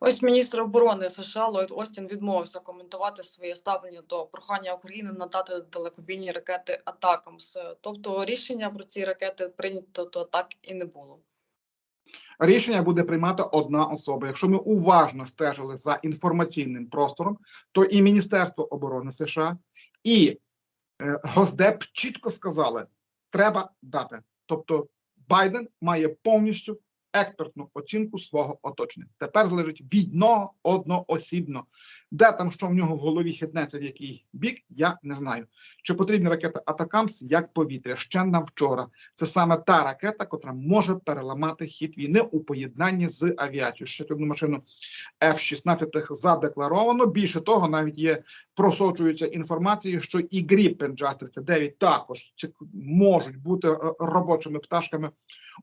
Ось міністр оборони США Ллойд Остін відмовився коментувати своє ставлення до прохання України надати далекобійні ракети Атакамс. Тобто рішення про ці ракети прийнято то так і не було. Рішення буде приймати одна особа. Якщо ми уважно стежили за інформаційним простором, то і Міністерство оборони США, і е, Госдеп чітко сказали, треба дати. Тобто Байден має повністю експертну оцінку свого оточення. Тепер залежить від нього одноосібно. Де там, що в нього в голові хитнеться в який бік, я не знаю. Чи потрібні ракети Атакамс як повітря ще на вчора. Це саме та ракета, котра може переламати хід війни у поєднанні з авіацією. Ще одну машину F-16 задекларовано. Більше того, навіть є просочується інформація, що і Gripen JAS-39 також можуть бути е, робочими пташками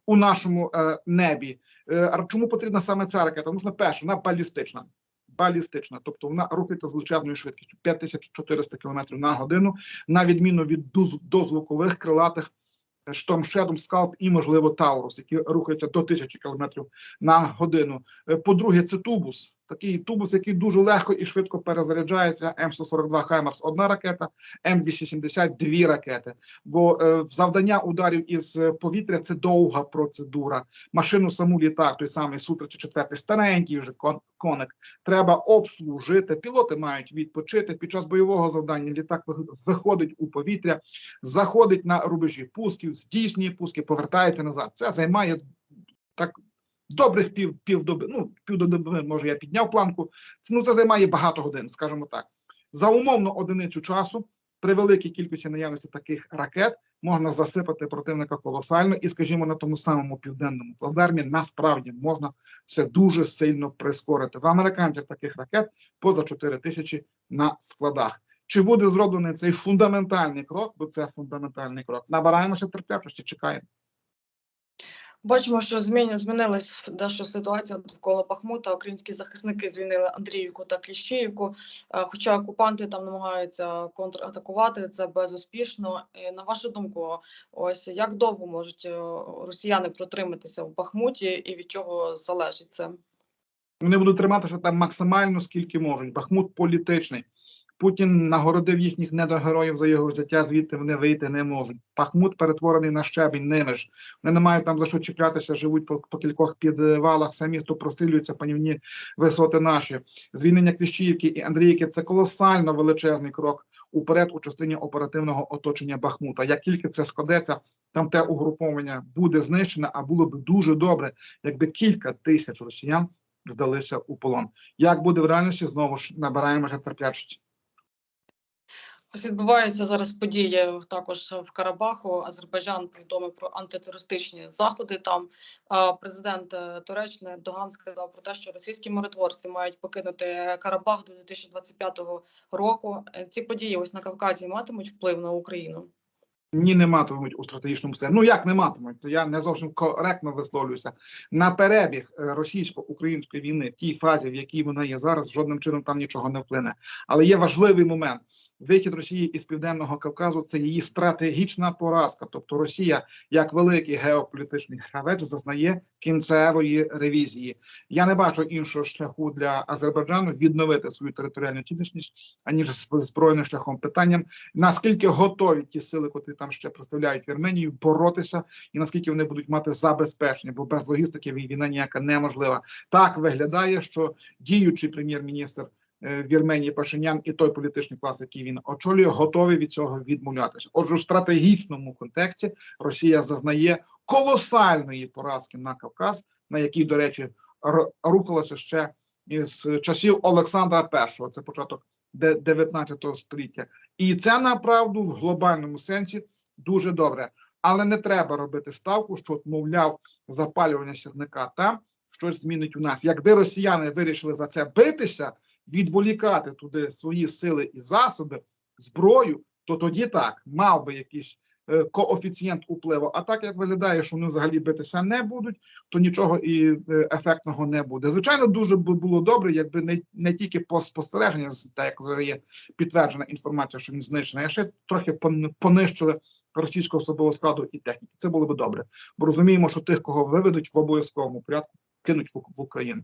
у нашому е, небі. Е, а чому потрібна саме ця ракета? Тому що перше, вона балістична. Балістична, тобто вона рухається з величезною швидкістю 5400 км на годину, на відміну від дозвукових крилатих Storm Shadow, і, можливо, Таурус, які рухаються до 1000 км на годину. Е, По-друге, це тубус. Такий тубус, який дуже легко і швидко перезаряджається. М142 Хаймарс одна ракета, М270 дві ракети. Бо е, завдання ударів із е, повітря це довга процедура. Машину саму літак, той самий Су-34, старенький вже кон, коник. Треба обслужити. Пілоти мають відпочити. Під час бойового завдання літак виходить у повітря, заходить на рубежі пусків, здійснює пуски, повертається назад. Це займає так добрих пів півдоби. Ну півдоби, може, я підняв планку. Ну це займає багато годин, скажімо так. За умовно одиницю часу при великій кількості наявності таких ракет можна засипати противника колосально, і, скажімо, на тому самому південному плацдармі насправді можна це дуже сильно прискорити. В американців таких ракет поза 4 тисячі на складах. Чи буде зроблений цей фундаментальний крок? Бо це фундаментальний крок. Набираємося терплячості, чекаємо. Бачимо, що зміни змінилась дещо ситуація довкола Бахмута. Українські захисники звільнили Андріївку та Кліщіївку. Е, Хоча окупанти там намагаються контратакувати це безуспішно. На вашу думку, ось як довго можуть е, росіяни протриматися в Бахмуті, і від чого залежить це? Вони будуть триматися там максимально скільки можуть. Бахмут політичний. Путін нагородив їхніх недогероїв за його життя, звідти вони вийти не можуть. Бахмут перетворений на щебінь ними ж. Вони не мають там за що чіплятися, живуть по, по кількох підвалах, все місто прострілюються панівні висоти наші. Звільнення Кліщіївки і Андріївки – це колосально величезний крок уперед у частині оперативного оточення Бахмута. Як тільки це складеться, там те угруповання буде знищене, а було б дуже добре, якби кілька тисяч росіян здалися у полон. Як буде в реальності, знову ж набираємося терплячості. Ось відбуваються зараз події також в Карабаху. Азербайджан повідомив про антитерористичні заходи. Там президент е, Туреччини Ердоган сказав про те, що російські миротворці мають покинути Карабах до 2025 року. Е, Ці події ось на Кавказі матимуть вплив на Україну. Ні, не матимуть у стратегічному сенсі. Ну як не матимуть, то я не зовсім коректно висловлююся. На перебіг е, російсько-української війни, в тій фазі, в якій вона є зараз, жодним чином там нічого не вплине. Але є важливий момент. Вихід Росії із південного Кавказу це її стратегічна поразка. Тобто Росія, як великий геополітичний гравець, зазнає кінцевої ревізії. Я не бачу іншого шляху для Азербайджану відновити свою територіальну цілісність, аніж збройним шляхом. Питанням наскільки готові ті сили, котрі там ще представляють Вірменію, боротися, і наскільки вони будуть мати забезпечення, бо без логістики війна ніяка неможлива. Так виглядає, що діючий прем'єр-міністр Вірменії Пашинян і той політичний клас, який він очолює, готові від цього відмовлятися. Отже, у стратегічному контексті Росія зазнає колосальної поразки на Кавказ, на який, до речі, рухалося ще із часів Олександра І, це початок де- 19 століття. І це направду в глобальному сенсі дуже добре. Але не треба робити ставку, що, мовляв, запалювання сірника там щось змінить у нас. Якби росіяни вирішили за це битися, відволікати туди свої сили і засоби, зброю, то тоді так мав би якийсь е, коефіцієнт upливу. А так як виглядає, що вони взагалі битися не будуть, то нічого і е, ефектного не буде. Звичайно, дуже би було добре, якби не, не тільки по спостереження, так як зараз є підтверджена інформація, що він знищений, а ще трохи понищили російського особового складу і техніки. Це було би добре. Бо розуміємо, що тих, кого виведуть в обов'язковому порядку, кинуть в Україну.